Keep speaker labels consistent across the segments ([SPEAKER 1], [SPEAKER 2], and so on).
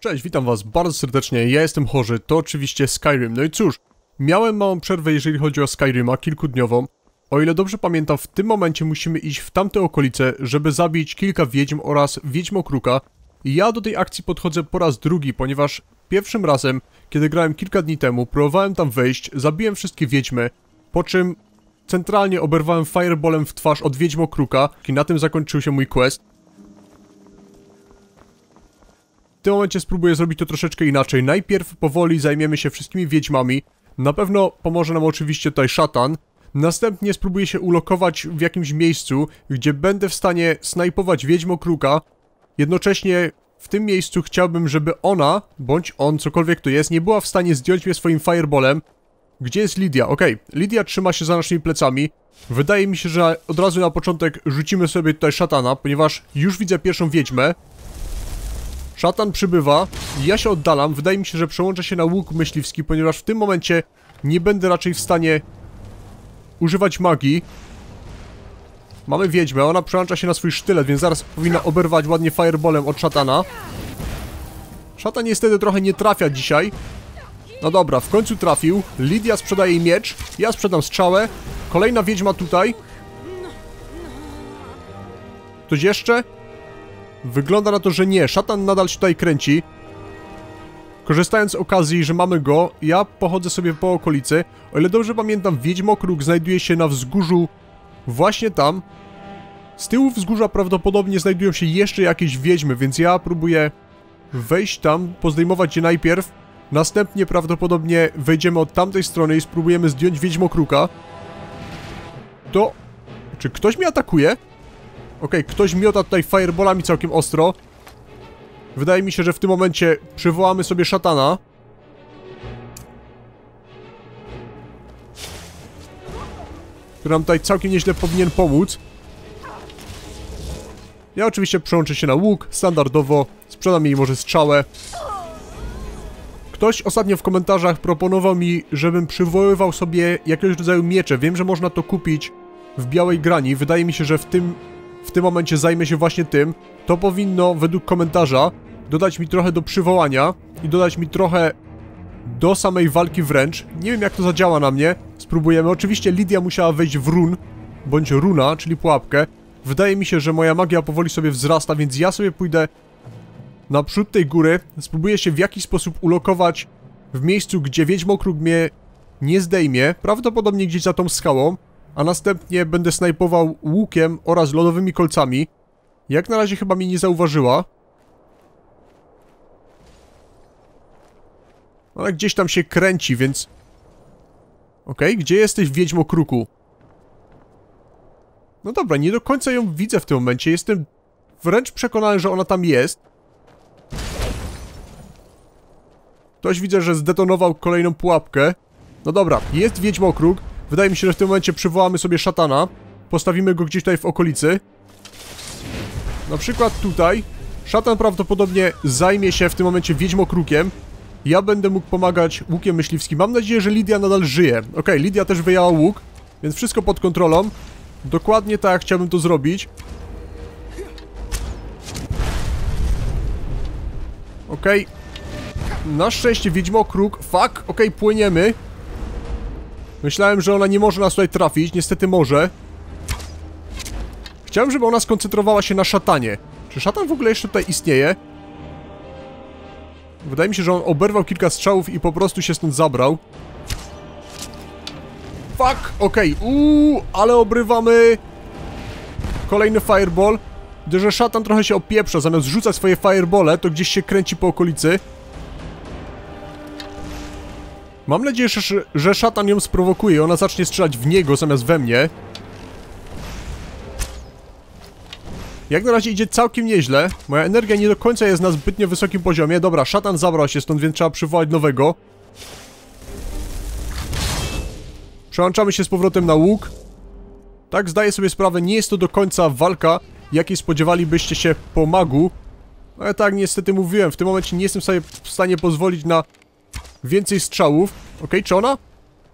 [SPEAKER 1] Cześć, witam was bardzo serdecznie, ja jestem chorzy, to oczywiście Skyrim. No i cóż, miałem małą przerwę jeżeli chodzi o Skyrima, kilkudniową. O ile dobrze pamiętam, w tym momencie musimy iść w tamte okolice, żeby zabić kilka wiedźm oraz wiedźmokruka. Ja do tej akcji podchodzę po raz drugi, ponieważ pierwszym razem, kiedy grałem kilka dni temu, próbowałem tam wejść, zabiłem wszystkie wiedźmy, po czym centralnie oberwałem fireballem w twarz od wiedźmokruka i na tym zakończył się mój quest. W tym momencie spróbuję zrobić to troszeczkę inaczej. Najpierw powoli zajmiemy się wszystkimi wiedźmami. Na pewno pomoże nam oczywiście tutaj szatan. Następnie spróbuję się ulokować w jakimś miejscu, gdzie będę w stanie snajpować wiedźmokruka. Jednocześnie w tym miejscu chciałbym, żeby ona, bądź on, cokolwiek to jest, nie była w stanie zdjąć mnie swoim fireballem. Gdzie jest Lidia? Okej, Lidia trzyma się za naszymi plecami. Wydaje mi się, że od razu na początek rzucimy sobie tutaj szatana, ponieważ już widzę pierwszą wiedźmę. Szatan przybywa, ja się oddalam, wydaje mi się, że przełączę się na łuk myśliwski, ponieważ w tym momencie nie będę raczej w stanie używać magii. Mamy wiedźmę, ona przełącza się na swój sztylet, więc zaraz powinna oberwać ładnie fireballem od szatana. Szatan niestety trochę nie trafia dzisiaj. No dobra, w końcu trafił. Lidia sprzedaje jej miecz, ja sprzedam strzałę. Kolejna wiedźma tutaj. Ktoś jeszcze? Wygląda na to, że nie. Szatan nadal się tutaj kręci. Korzystając z okazji, że mamy go, ja pochodzę sobie po okolicy. O ile dobrze pamiętam, Wiedźmokruk znajduje się na wzgórzu właśnie tam. Z tyłu wzgórza prawdopodobnie znajdują się jeszcze jakieś wiedźmy, więc ja próbuję wejść tam, pozdejmować je najpierw. Następnie prawdopodobnie wejdziemy od tamtej strony i spróbujemy zdjąć Wiedźmokruka. To... Czy ktoś mnie atakuje? Okej, ktoś miota tutaj fireballami całkiem ostro. Wydaje mi się, że w tym momencie przywołamy sobie szatana. Który nam tutaj całkiem nieźle powinien pomóc. Ja oczywiście przełączę się na łuk, standardowo. Sprzedam jej może strzałę. Ktoś ostatnio w komentarzach proponował mi, żebym przywoływał sobie jakiegoś rodzaju miecze. Wiem, że można to kupić w białej grani. Wydaje mi się, że w tym w tym momencie zajmę się właśnie tym, to powinno według komentarza dodać mi trochę do przywołania i dodać mi trochę do samej walki wręcz. Nie wiem jak to zadziała na mnie, spróbujemy. Oczywiście Lidia musiała wejść w run, bądź runa, czyli pułapkę. Wydaje mi się, że moja magia powoli sobie wzrasta, więc ja sobie pójdę naprzód tej góry, spróbuję się w jakiś sposób ulokować w miejscu, gdzie Wiedźmokruk mnie nie zdejmie, prawdopodobnie gdzieś za tą skałą a następnie będę snajpował łukiem oraz lodowymi kolcami. Jak na razie chyba mnie nie zauważyła. Ale gdzieś tam się kręci, więc... Okej, okay, gdzie jesteś, Wiedźmo Kruku? No dobra, nie do końca ją widzę w tym momencie. Jestem wręcz przekonany, że ona tam jest. Ktoś widzę, że zdetonował kolejną pułapkę. No dobra, jest Wiedźmokruk. Wydaje mi się, że w tym momencie przywołamy sobie szatana. Postawimy go gdzieś tutaj w okolicy. Na przykład tutaj. Szatan prawdopodobnie zajmie się w tym momencie wiedźmokrukiem. Ja będę mógł pomagać łukiem myśliwskim. Mam nadzieję, że Lidia nadal żyje. Okay, Lidia też wyjęła łuk, więc wszystko pod kontrolą. Dokładnie tak chciałbym to zrobić. Okay. Na szczęście wiedźmokruk. Fuck, okay, płyniemy. Myślałem, że ona nie może nas tutaj trafić, niestety może. Chciałem, żeby ona skoncentrowała się na szatanie. Czy szatan w ogóle jeszcze tutaj istnieje? Wydaje mi się, że on oberwał kilka strzałów i po prostu się stąd zabrał. Fuck, okej, okay. uuu, ale obrywamy kolejny fireball. Gdy że szatan trochę się opieprza, zamiast rzucać swoje firebole, to gdzieś się kręci po okolicy. Mam nadzieję, że, że szatan ją sprowokuje, ona zacznie strzelać w niego zamiast we mnie. Jak na razie idzie całkiem nieźle. Moja energia nie do końca jest na zbytnio wysokim poziomie. Dobra, szatan zabrał się stąd, więc trzeba przywołać nowego. Przełączamy się z powrotem na łuk. Tak, zdaję sobie sprawę, nie jest to do końca walka, jakiej spodziewalibyście się po magu. Ale tak, niestety mówiłem, w tym momencie nie jestem sobie w stanie pozwolić na więcej strzałów. Ok, czy ona?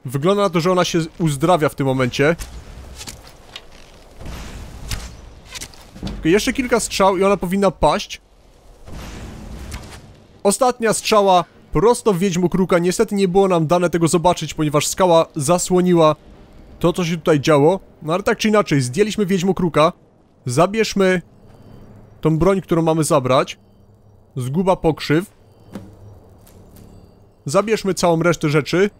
[SPEAKER 1] Wygląda na to, że ona się uzdrawia w tym momencie. Ok, jeszcze kilka strzał i ona powinna paść. Ostatnia strzała prosto w Wiedźmokruka. Niestety nie było nam dane tego zobaczyć, ponieważ skała zasłoniła to, co się tutaj działo. No ale tak czy inaczej, zdjęliśmy Wiedźmokruka. Zabierzmy tą broń, którą mamy zabrać. Zguba pokrzyw. Zabierzmy całą resztę rzeczy.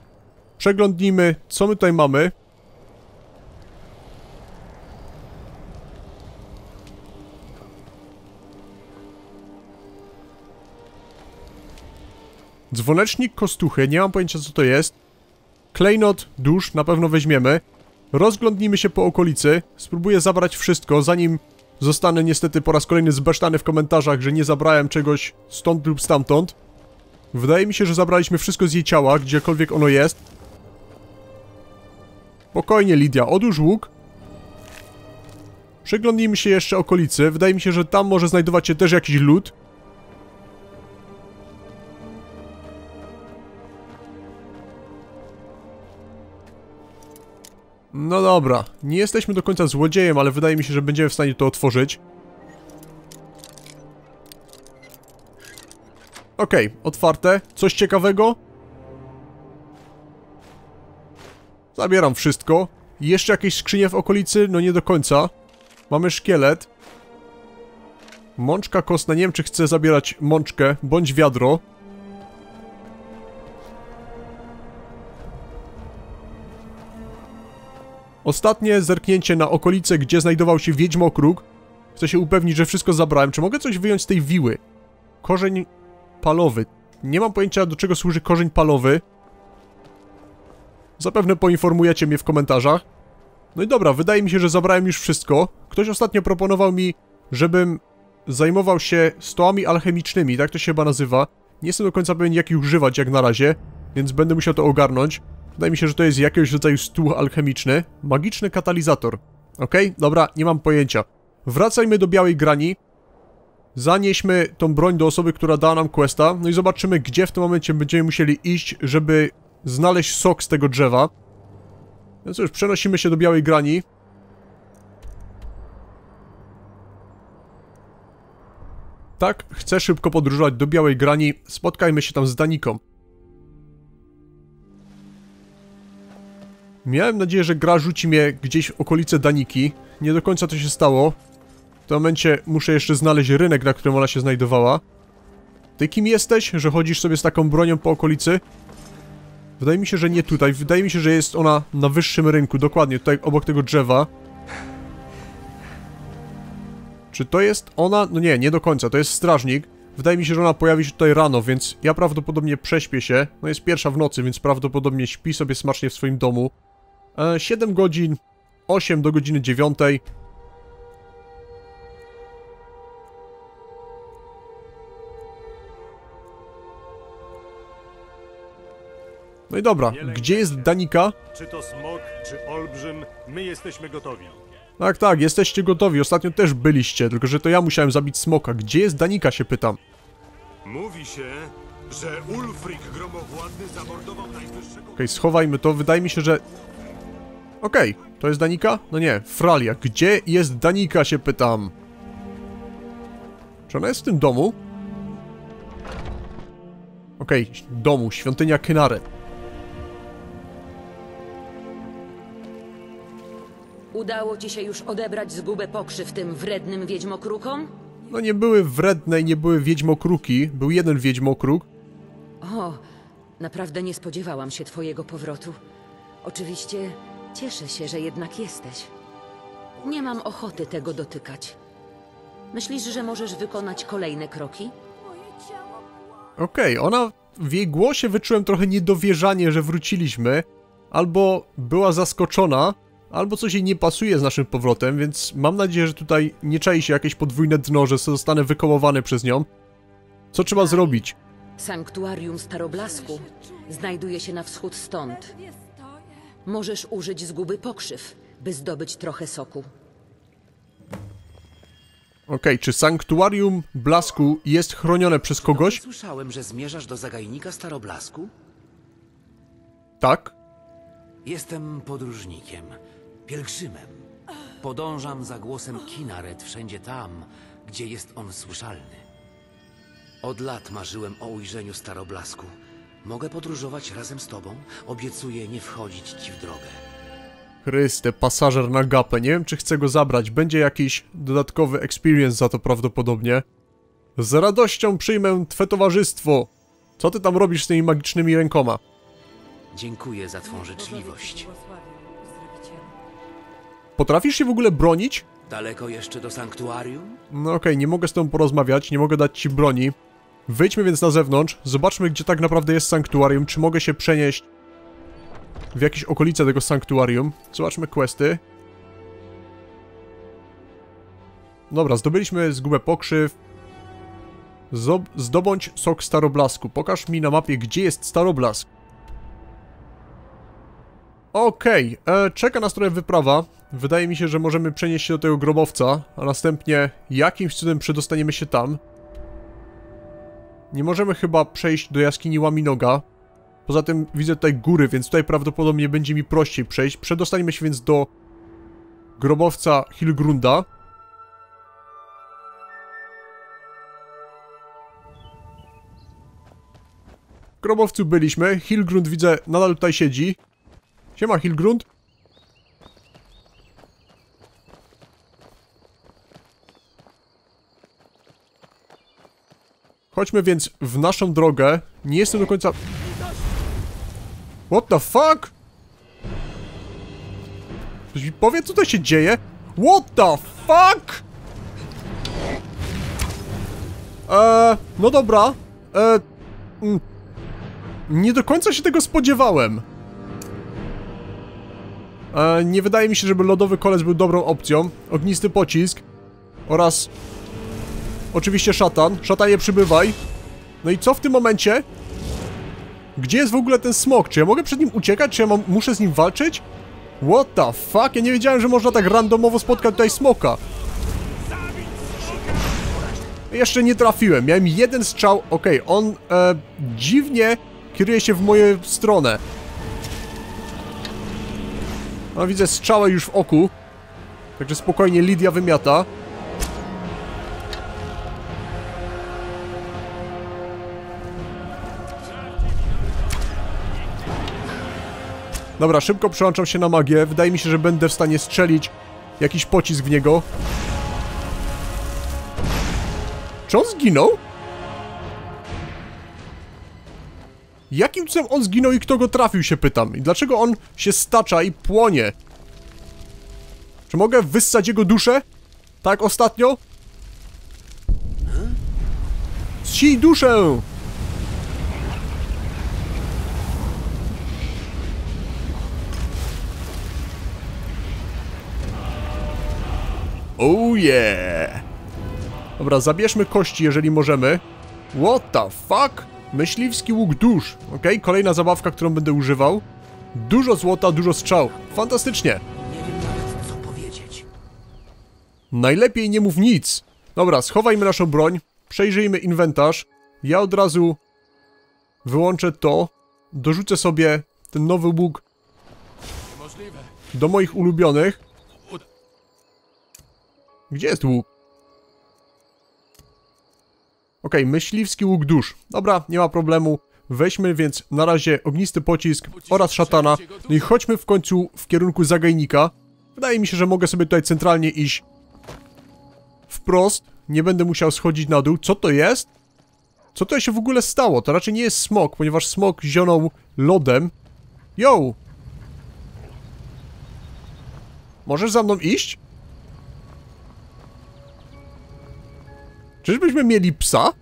[SPEAKER 1] Przeglądnijmy, co my tutaj mamy. Dzwonecznik kostuchy, nie mam pojęcia co to jest. Klejnot, dusz, na pewno weźmiemy. Rozglądnijmy się po okolicy. Spróbuję zabrać wszystko, zanim zostanę niestety po raz kolejny zbesztany w komentarzach, że nie zabrałem czegoś stąd lub stamtąd. Wydaje mi się, że zabraliśmy wszystko z jej ciała, gdziekolwiek ono jest. Spokojnie, Lidia, odłóż łuk. Przeglądnijmy się jeszcze okolicy. Wydaje mi się, że tam może znajdować się też jakiś lód. No dobra, nie jesteśmy do końca złodziejem, ale wydaje mi się, że będziemy w stanie to otworzyć. Okej, okay, otwarte. Coś ciekawego? Zabieram wszystko. Jeszcze jakieś skrzynie w okolicy? No nie do końca. Mamy szkielet. Mączka kostna. Nie wiem, czy chcę zabierać mączkę, bądź wiadro. Ostatnie zerknięcie na okolice, gdzie znajdował się Wiedźmokruk. Chcę się upewnić, że wszystko zabrałem. Czy mogę coś wyjąć z tej wiły? Korzeń palowy. Nie mam pojęcia, do czego służy korzeń palowy. Zapewne poinformujecie mnie w komentarzach. No i dobra, wydaje mi się, że zabrałem już wszystko. Ktoś ostatnio proponował mi, żebym zajmował się stołami alchemicznymi, tak to się chyba nazywa. Nie jestem do końca pewien, jak ich używać jak na razie, więc będę musiał to ogarnąć. Wydaje mi się, że to jest jakiegoś rodzaju stół alchemiczny. Magiczny katalizator. Okej, okay? dobra, nie mam pojęcia. Wracajmy do białej grani. Zanieśmy tą broń do osoby, która dała nam questa. No i zobaczymy, gdzie w tym momencie będziemy musieli iść, żeby znaleźć sok z tego drzewa. No cóż, przenosimy się do białej grani. Tak, chcę szybko podróżować do białej grani. Spotkajmy się tam z Daniką. Miałem nadzieję, że gra rzuci mnie gdzieś w okolice Daniki. Nie do końca to się stało. W tym momencie muszę jeszcze znaleźć rynek, na którym ona się znajdowała. Ty kim jesteś, że chodzisz sobie z taką bronią po okolicy? Wydaje mi się, że nie tutaj. Wydaje mi się, że jest ona na wyższym rynku. Dokładnie, tutaj obok tego drzewa. Czy to jest ona? No nie, nie do końca. To jest strażnik. Wydaje mi się, że ona pojawi się tutaj rano, więc ja prawdopodobnie prześpię się. No jest pierwsza w nocy, więc prawdopodobnie śpi sobie smacznie w swoim domu. 7 e, godzin, 8 do godziny 9. No i dobra, gdzie jest Danika?
[SPEAKER 2] Czy to smok, czy olbrzym, my jesteśmy gotowi.
[SPEAKER 1] Tak, tak, jesteście gotowi. Ostatnio też byliście, tylko że to ja musiałem zabić smoka. Gdzie jest Danika, się pytam.
[SPEAKER 2] Mówi się, że Ulfric Gromowładny zamordował najwyższego... Okej,
[SPEAKER 1] okay, schowajmy to. Wydaje mi się, że Okej, okay. to jest Danika? No nie, Fralia. Gdzie jest Danika, się pytam. Czy ona jest w tym domu? Okej, okay, domu, świątynia Kenare.
[SPEAKER 3] Udało ci się już odebrać zgubę pokrzyw tym wrednym wiedźmokrukom?
[SPEAKER 1] No nie były wredne i nie były wiedźmokruki. Był jeden wiedźmokruk.
[SPEAKER 3] O, naprawdę nie spodziewałam się twojego powrotu. Oczywiście Cieszę się, że jednak jesteś. Nie mam ochoty tego dotykać. Myślisz, że możesz wykonać kolejne kroki?
[SPEAKER 1] Okej, okay, ona... W jej głosie wyczułem trochę niedowierzanie, że wróciliśmy. Albo była zaskoczona, albo coś jej nie pasuje z naszym powrotem, więc mam nadzieję, że tutaj nie czai się jakieś podwójne dno, że zostanę wykołowany przez nią. Co trzeba zrobić?
[SPEAKER 3] Sanktuarium Staroblasku znajduje się na wschód stąd. Możesz użyć zguby pokrzyw, by zdobyć trochę soku.
[SPEAKER 1] Okej, okay, czy sanktuarium blasku jest chronione przez kogoś?
[SPEAKER 4] Słyszałem, że zmierzasz do zagajnika Staroblasku?
[SPEAKER 1] Tak.
[SPEAKER 4] Jestem podróżnikiem, pielgrzymem. Podążam za głosem Kinaret wszędzie tam, gdzie jest on słyszalny. Od lat marzyłem o ujrzeniu Staroblasku. Mogę podróżować razem z tobą? Obiecuję nie wchodzić ci w drogę.
[SPEAKER 1] Chryste, pasażer na gapę. Nie wiem, czy chcę go zabrać. Będzie jakiś dodatkowy experience za to prawdopodobnie. Z radością przyjmę twe towarzystwo. Co ty tam robisz z tymi magicznymi rękoma?
[SPEAKER 4] Dziękuję za twą życzliwość.
[SPEAKER 1] Potrafisz się w ogóle bronić?
[SPEAKER 4] Daleko jeszcze do sanktuarium?
[SPEAKER 1] No okej, nie mogę z tobą porozmawiać, nie mogę dać ci broni. Wyjdźmy więc na zewnątrz, zobaczmy gdzie tak naprawdę jest sanktuarium, czy mogę się przenieść w jakieś okolice tego sanktuarium. Zobaczmy questy. Dobra, zdobyliśmy zgubę pokrzyw. Zob zdobądź sok staroblasku. Pokaż mi na mapie, gdzie jest staroblask. Okej, e, czeka nas trochę wyprawa. Wydaje mi się, że możemy przenieść się do tego grobowca, a następnie jakimś cudem przedostaniemy się tam. Nie możemy chyba przejść do jaskini Łaminoga. Poza tym widzę tutaj góry, więc tutaj prawdopodobnie będzie mi prościej przejść. Przedostaniemy się więc do grobowca Hilgrunda. W grobowcu byliśmy. Hilgrund widzę nadal tutaj siedzi. Siema Hilgrund. Chodźmy więc w naszą drogę. Nie jestem do końca... What the fuck? Ktoś mi powie, co to się dzieje? What the fuck? Eee, no dobra. Eee, nie do końca się tego spodziewałem. Eee, nie wydaje mi się, żeby lodowy kolec był dobrą opcją. Ognisty pocisk. Oraz Oczywiście szatan. Szatanie przybywaj. No i co w tym momencie? Gdzie jest w ogóle ten smok? Czy ja mogę przed nim uciekać? Czy ja mam, muszę z nim walczyć? What the fuck? Ja nie wiedziałem, że można tak randomowo spotkać tutaj smoka. Jeszcze nie trafiłem. Miałem jeden strzał. Okej, okay, on e, dziwnie kieruje się w moją stronę. No widzę strzałę już w oku. Także spokojnie Lidia wymiata. Dobra, szybko przełączam się na magię. Wydaje mi się, że będę w stanie strzelić jakiś pocisk w niego. Czy on zginął? Jakim cudem on zginął i kto go trafił, się pytam. I dlaczego on się stacza i płonie? Czy mogę wyssać jego duszę? Tak ostatnio? Zsij duszę! Oh yeah! Dobra, zabierzmy kości, jeżeli możemy. What the fuck? Myśliwski łuk dusz. Ok, kolejna zabawka, którą będę używał. Dużo złota, dużo strzał. Fantastycznie.
[SPEAKER 4] Nie wiem nawet, co powiedzieć.
[SPEAKER 1] Najlepiej nie mów nic. Dobra, schowajmy naszą broń. Przejrzyjmy inwentarz. Ja od razu wyłączę to. Dorzucę sobie ten nowy łuk do moich ulubionych. Gdzie jest łuk? Okej, okay, myśliwski łuk dusz. Dobra, nie ma problemu. Weźmy więc na razie ognisty pocisk oraz szatana. No i chodźmy w końcu w kierunku zagajnika. Wydaje mi się, że mogę sobie tutaj centralnie iść wprost. Nie będę musiał schodzić na dół. Co to jest? Co to się w ogóle stało? To raczej nie jest smok, ponieważ smok zionął lodem. Yo! Możesz za mną iść? Czyżbyśmy mieli psa?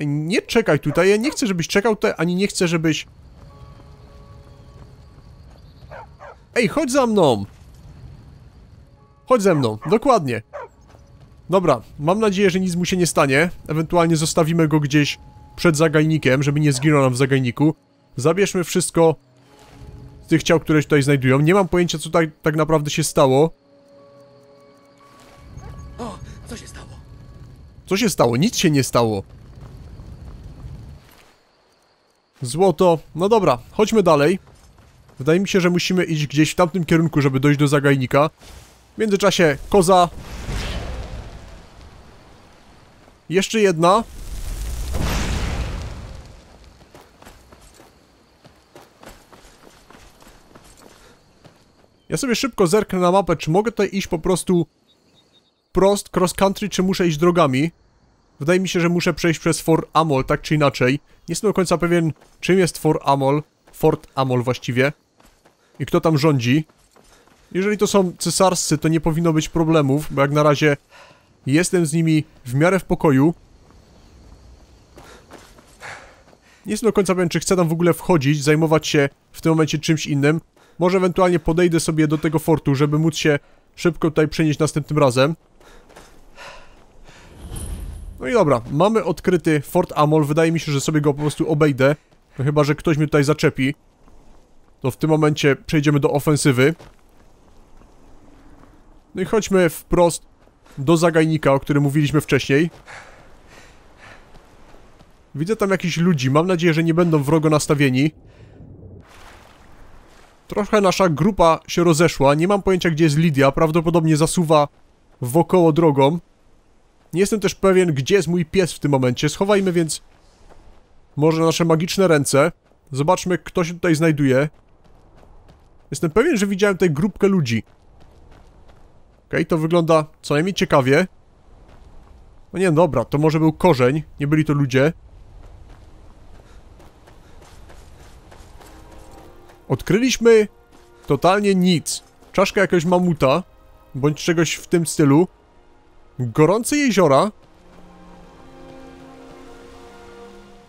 [SPEAKER 1] Nie czekaj tutaj, ja nie chcę, żebyś czekał tutaj, ani nie chcę, żebyś... Ej, chodź za mną! Chodź ze mną, dokładnie. Dobra, mam nadzieję, że nic mu się nie stanie. Ewentualnie zostawimy go gdzieś przed zagajnikiem, żeby nie zginął nam w zagajniku. Zabierzmy wszystko tych ciał, które się tutaj znajdują. Nie mam pojęcia, co tak, tak naprawdę się stało.
[SPEAKER 4] O, co się stało?
[SPEAKER 1] Co się stało? Nic się nie stało. Złoto. No dobra, chodźmy dalej. Wydaje mi się, że musimy iść gdzieś w tamtym kierunku, żeby dojść do zagajnika. W międzyczasie koza. Jeszcze jedna. Ja sobie szybko zerknę na mapę, czy mogę tutaj iść po prostu prost, cross country, czy muszę iść drogami. Wydaje mi się, że muszę przejść przez Fort Amol, tak czy inaczej. Nie jestem do końca pewien, czym jest Fort Amol. Fort Amol właściwie. I kto tam rządzi. Jeżeli to są cesarscy, to nie powinno być problemów, bo jak na razie jestem z nimi w miarę w pokoju. Nie jestem do końca pewien, czy chcę tam w ogóle wchodzić, zajmować się w tym momencie czymś innym. Może ewentualnie podejdę sobie do tego fortu, żeby móc się szybko tutaj przenieść następnym razem. No i dobra, mamy odkryty Fort Amol, wydaje mi się, że sobie go po prostu obejdę. No chyba, że ktoś mnie tutaj zaczepi. To w tym momencie przejdziemy do ofensywy. No i chodźmy wprost do zagajnika, o którym mówiliśmy wcześniej. Widzę tam jakichś ludzi, mam nadzieję, że nie będą wrogo nastawieni. Trochę nasza grupa się rozeszła, nie mam pojęcia gdzie jest Lidia, prawdopodobnie zasuwa wokoło drogą. Nie jestem też pewien, gdzie jest mój pies w tym momencie, schowajmy więc może nasze magiczne ręce. Zobaczmy, kto się tutaj znajduje. Jestem pewien, że widziałem tutaj grupkę ludzi. Okej, okay, to wygląda co najmniej ciekawie. No nie, dobra, to może był korzeń, nie byli to ludzie. Odkryliśmy totalnie nic. Czaszka jakiegoś mamuta, bądź czegoś w tym stylu. Gorące jeziora.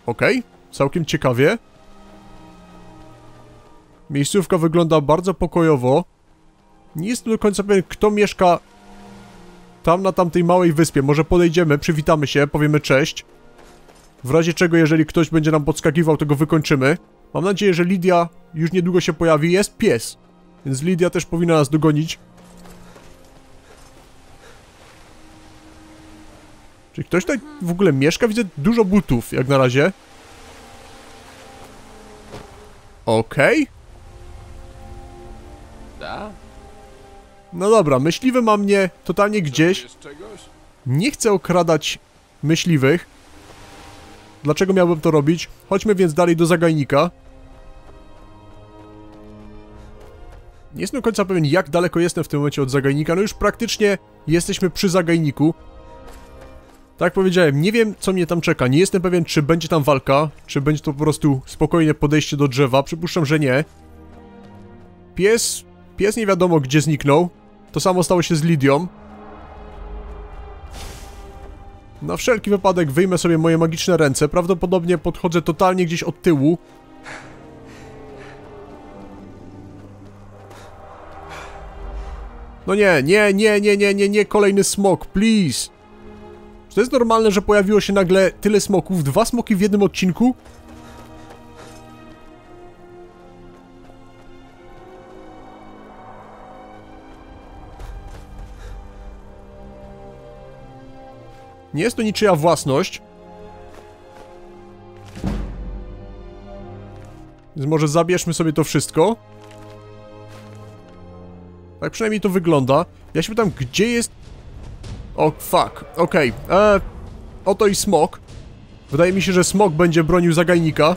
[SPEAKER 1] Okej, okay, całkiem ciekawie. Miejscówka wygląda bardzo pokojowo. Nie jestem do końca pewien, kto mieszka tam na tamtej małej wyspie. Może podejdziemy, przywitamy się, powiemy cześć. W razie czego, jeżeli ktoś będzie nam podskakiwał, to go wykończymy. Mam nadzieję, że Lidia już niedługo się pojawi. Jest pies, więc Lidia też powinna nas dogonić. Czy ktoś tutaj w ogóle mieszka? Widzę dużo butów, jak na razie. Okej. Okay. No dobra, myśliwy ma mnie totalnie gdzieś. Nie chcę okradać myśliwych. Dlaczego miałbym to robić? Chodźmy więc dalej do zagajnika. Nie jestem do końca pewien, jak daleko jestem w tym momencie od zagajnika. No już praktycznie jesteśmy przy zagajniku. Tak powiedziałem, nie wiem, co mnie tam czeka. Nie jestem pewien, czy będzie tam walka, czy będzie to po prostu spokojne podejście do drzewa. Przypuszczam, że nie. Pies... Pies nie wiadomo, gdzie zniknął. To samo stało się z Lidią. Na wszelki wypadek wyjmę sobie moje magiczne ręce. Prawdopodobnie podchodzę totalnie gdzieś od tyłu. No nie, nie, nie, nie, nie, nie, nie, kolejny smok, please. Czy to jest normalne, że pojawiło się nagle tyle smoków? Dwa smoki w jednym odcinku? Nie jest to niczyja własność. Więc może zabierzmy sobie to wszystko. Tak przynajmniej to wygląda. Ja się pytam, gdzie jest... O, fuck. Okej. Okay. Eee, oto i smok. Wydaje mi się, że smok będzie bronił zagajnika.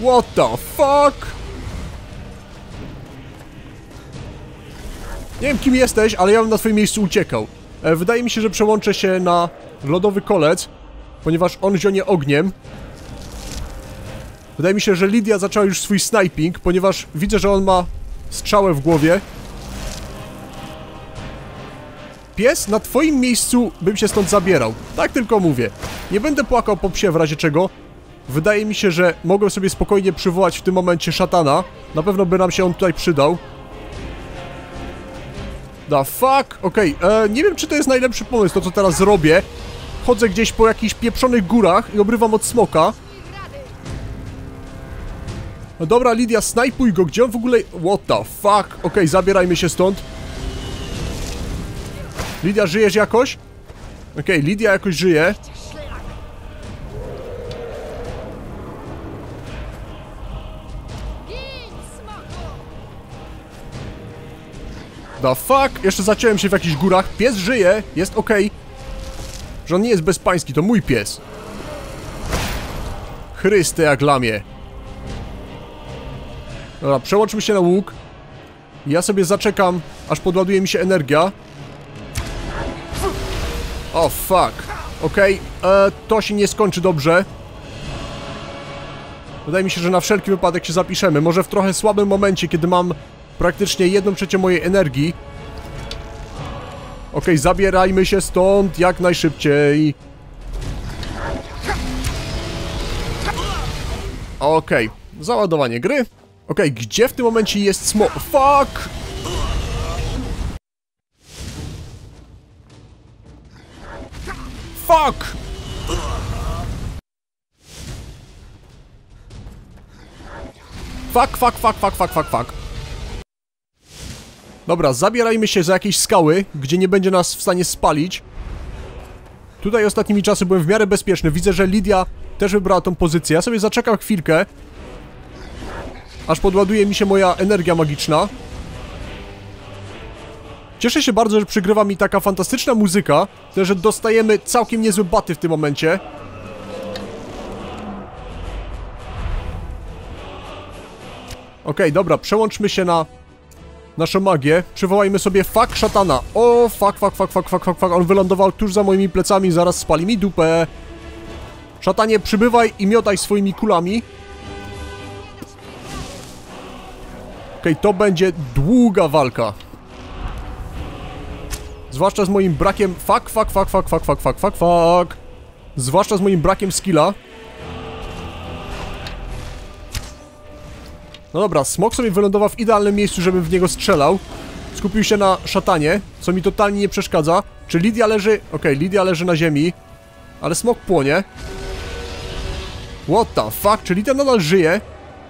[SPEAKER 1] What the fuck? Nie wiem, kim jesteś, ale ja bym na twoim miejscu uciekał. E, wydaje mi się, że przełączę się na lodowy kolec, ponieważ on zionie ogniem. Wydaje mi się, że Lidia zaczęła już swój sniping, ponieważ widzę, że on ma strzałę w głowie. Pies, na twoim miejscu bym się stąd zabierał. Tak tylko mówię. Nie będę płakał po psie w razie czego. Wydaje mi się, że mogę sobie spokojnie przywołać w tym momencie szatana. Na pewno by nam się on tutaj przydał. The fuck? Okej, okay. E, nie wiem czy to jest najlepszy pomysł, to co teraz zrobię. Chodzę gdzieś po jakichś pieprzonych górach i obrywam od smoka. No dobra, Lidia, snajpuj go, gdzie on w ogóle... What the fuck? Okej, okay, zabierajmy się stąd. Lidia, żyjesz jakoś? Okej, okay, Lidia jakoś żyje. The fuck? Jeszcze zaciąłem się w jakichś górach. Pies żyje, jest ok. Że on nie jest bezpański, to mój pies. Chryste jak lamie. Dobra, przełączmy się na łuk. Ja sobie zaczekam, aż podładuje mi się energia. O, fuck. Okej, e, to się nie skończy dobrze. Wydaje mi się, że na wszelki wypadek się zapiszemy. Może w trochę słabym momencie, kiedy mam praktycznie jedną trzecią mojej energii. Okej, zabierajmy się stąd jak najszybciej. Okej, załadowanie gry. Okej, gdzie w tym momencie jest smo... Fuck! Fuck! Fuck, fuck, fuck, fuck, fuck, fuck, fuck. Dobra, zabierajmy się za jakieś skały, gdzie nie będzie nas w stanie spalić. Tutaj ostatnimi czasy byłem w miarę bezpieczny. Widzę, że Lidia też wybrała tą pozycję. Ja sobie zaczekam chwilkę. Aż podładuje mi się moja energia magiczna. Cieszę się bardzo, że przygrywa mi taka fantastyczna muzyka, że dostajemy całkiem niezłe baty w tym momencie. Okej, dobra, przełączmy się na naszą magię. Przywołajmy sobie fuck szatana. O, fuck, fuck, fuck, fuck, fuck, fuck, fuck. On wylądował tuż za moimi plecami, zaraz spali mi dupę. Szatanie, przybywaj i miotaj swoimi kulami. Okej, to będzie długa walka. Zwłaszcza z moim brakiem... Fuck, fuck, fuck, fuck, fuck, fuck, fuck, fuck, fuck. Zwłaszcza z moim brakiem skilla. No dobra, smok sobie wylądował w idealnym miejscu, żebym w niego strzelał. Skupił się na szatanie, co mi totalnie nie przeszkadza. Czy Lidia leży... Okej, okay, Lidia leży na ziemi. Ale smok płonie. What the fuck? Czy Lidia nadal żyje?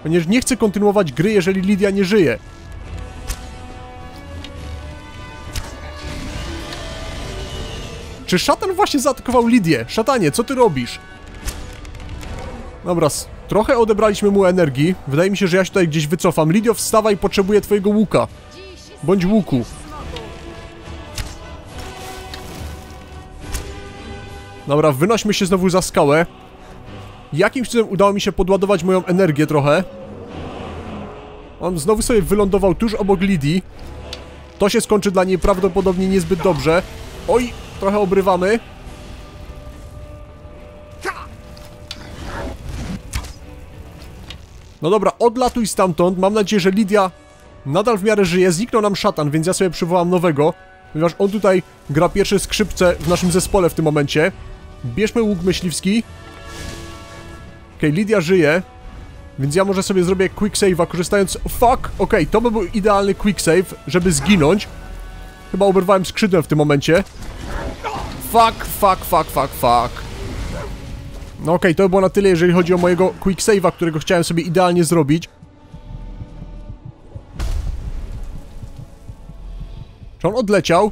[SPEAKER 1] Ponieważ nie chcę kontynuować gry, jeżeli Lidia nie żyje. Czy szatan właśnie zaatakował Lidię? Szatanie, co ty robisz? Dobra, trochę odebraliśmy mu energii. Wydaje mi się, że ja się tutaj gdzieś wycofam. Lidio, wstawaj, potrzebuję twojego łuka. Bądź łuku. Dobra, wynośmy się znowu za skałę. Jakimś cudem udało mi się podładować moją energię trochę. On znowu sobie wylądował tuż obok Lidii. To się skończy dla niej prawdopodobnie niezbyt dobrze. Oj, trochę obrywamy. No dobra, odlatuj stamtąd. Mam nadzieję, że Lidia nadal w miarę żyje. Zniknął nam szatan, więc ja sobie przywołam nowego. Ponieważ on tutaj gra pierwsze skrzypce w naszym zespole w tym momencie. Bierzmy łuk myśliwski. Okej, okay, Lidia żyje. Więc ja może sobie zrobię quick save'a korzystając... Fuck! Okej, okay, to by był idealny quick save, żeby zginąć. Chyba oberwałem skrzydłem w tym momencie. Fuck, fuck, fuck, fuck, fuck. No okej, okay, to by było na tyle, jeżeli chodzi o mojego quick save'a, którego chciałem sobie idealnie zrobić. Czy on odleciał?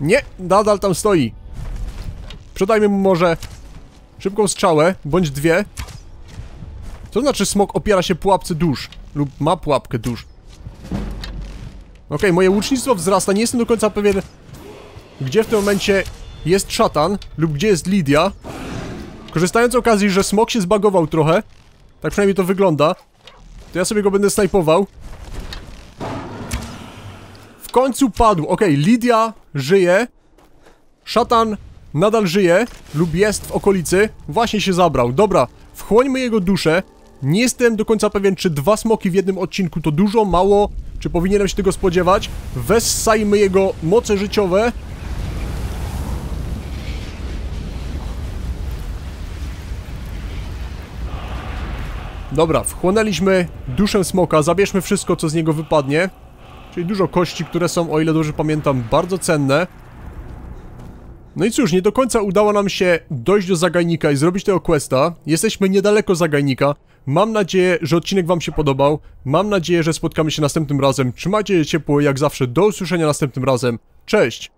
[SPEAKER 1] Nie, nadal tam stoi. Przydajmy mu może szybką strzałę, bądź dwie. Co znaczy smok opiera się pułapce dusz? Lub ma pułapkę dusz? Okej, okay, moje łucznictwo wzrasta, nie jestem do końca pewien gdzie w tym momencie jest szatan lub gdzie jest Lidia. Korzystając z okazji, że smok się zbagował trochę, tak przynajmniej to wygląda, to ja sobie go będę snajpował. W końcu padł. Ok, Lidia żyje. Szatan nadal żyje lub jest w okolicy. Właśnie się zabrał. Dobra, wchłońmy jego duszę. Nie jestem do końca pewien, czy dwa smoki w jednym odcinku to dużo, mało, czy powinienem się tego spodziewać. Wessajmy jego moce życiowe. Dobra, wchłonęliśmy duszę smoka, zabierzmy wszystko, co z niego wypadnie. Czyli dużo kości, które są, o ile dobrze pamiętam, bardzo cenne. No i cóż, nie do końca udało nam się dojść do zagajnika i zrobić tego questa. Jesteśmy niedaleko zagajnika. Mam nadzieję, że odcinek wam się podobał. Mam nadzieję, że spotkamy się następnym razem. Trzymajcie się ciepło, jak zawsze. Do usłyszenia następnym razem. Cześć!